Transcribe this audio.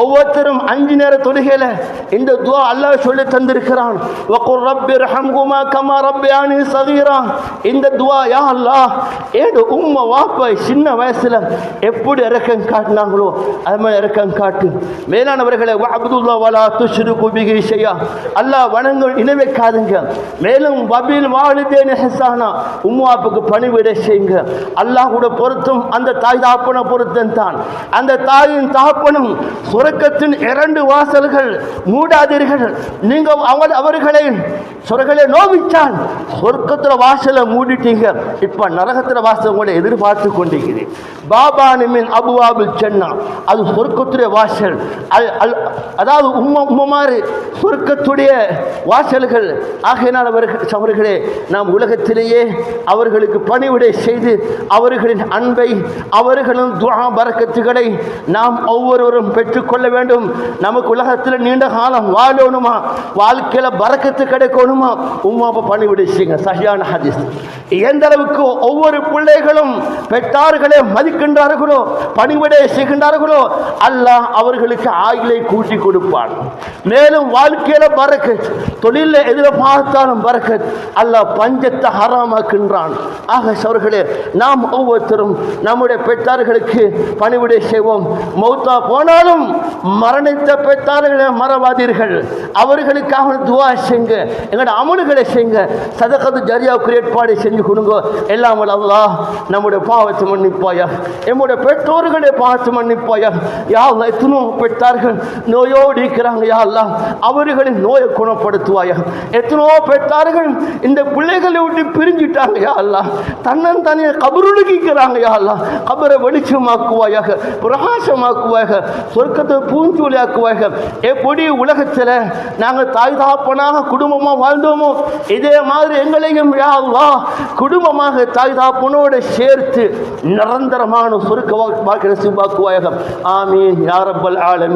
ஒவ்வொருத்தரும் அஞ்சு நேர தொழுகையில இந்த துவா அல்லாஹ் சொல்லி தந்திருக்கிறான். வக்குர் ரப்பி ரஹம்குமா கமா ரப்பியானி சகீரா. இந்த துவா யா அல்லா ஏடு உம்மை வாப்பா சின்ன வயசுல எப்படி இறக்கம் காட்டினாங்களோ அது மாதிரி இறக்கம் காட்டு. மேலானவர்களை அப்துல்லா வலா துஷ்ரு குபிகி செய்யா அல்லாஹ் வணங்க இணை மேலும் வபில் வாலிதேன் ஹெசானா. உம்மாப்புக்கு பணிவிட செய்யுங்க. அல்லாஹ் கூட பொருத்தும் அந்த தாய் தாப்பன பொருத்தம் தான் அந்த தாயின் தாப்பனும் சொர்க்கத்தின் இரண்டு வாசல்கள் மூடாதீர்கள். நீங்கள் அவங்க அவர்களை சொர்களை நோவிச்சால் சொர்க்கத்தில் வாசலை மூடிட்டீங்க இப்ப நரகத்தில் வாசல் உங்களை எதிர்பார்த்து கொண்டிருக்கிறேன். பாபா நிமின் அபுவாபில் சென்னா அது சொர்க்கத்துடைய வாசல். அல் அதாவது உம்ம உம்மமாறு சொர்க்கத்துடைய வாசல்கள். ஆகையினால் அவர்கள் அவர்களே நாம் உலகத்திலேயே அவர்களுக்கு பணிவிடை செய்து அவர்களின் அன்பை அவர்களின் துவா பறக்கத்துகளை நாம் ஒவ்வொருவரும் கொள்ள வேண்டும். நமக்கு உலகத்தில் நீண்ட காலம் வாழணுமா? வாழ்க்கையில் பறக்கத்து கிடைக்கணுமா? உமா அப்பா பணிவிடை செய்யுங்க சரியான ஹதீஸ். எந்த அளவுக்கு ஒவ்வொரு பிள்ளைகளும் பெற்றார்களே மதிக்கின்றார்களோ பணிவிடை செய்கின்றார்களோ அல்லாஹ் அவர்களுக்கு ஆயிலை கூட்டி கொடுப்பான். மேலும் வாழ்க்கையில பறக்கத் தொழிலில் எதிர பார்த்தாலும் பறக்கத் அல்லாஹ் பஞ்சத்தை ஹராமாக்கின்றான். ஆக சவர்களே நாம் ஒவ்வொருத்தரும் நம்முடைய பெற்றார்களுக்கு பணிவிடை செய்வோம். மௌத்தா போனாலும் மரணித்த பெற்றார்களை மறவாதீர்கள். அவர்களுக்காக துவா செய்யுங்க. எங்களோட அமல்களை செய்யுங்க. சதகத்து ஜரியாவுக்கு ஏற்பாடு செஞ்சு கொடுங்க. எல்லாம் அல்லா நம்முடைய பாவத்தை மன்னிப்பாயா? நம்முடைய பெற்றோர்களை பார்த்து மன்னிப்பாயா? யா எத்தனோ பெற்றார்கள் நோயோடு இருக்கிறாங்க யா அவர்களின் நோயை குணப்படுத்துவாயா? எத்தனோ பெற்றார்கள் இந்த பிள்ளைகளை விட்டு பிரிஞ்சுட்டாங்க யா அல்லாஹ். தன்னன் தனியை கபருடுக்கிறாங்க யா அல்லாஹ். கபரை வெளிச்சமாக்குவாயாக பிரகாசமாக்குவாயாக சொர்க்கத்தை பூஞ்சொலியாக்குவாயாக எப்படி உலகத்தில் நாங்கள் தாய் தாப்பனாக குடும்பமாக வாழ்ந்தோமோ இதே மாதிரி எங்களையும் யா குடும்பமாக தாய் தாப்பனோடு சேர்த்து நிரந்தரமான சுருக்க வாக்கு வாக்குவாயாக ஆமீன். யாரப்பல் ஆலமி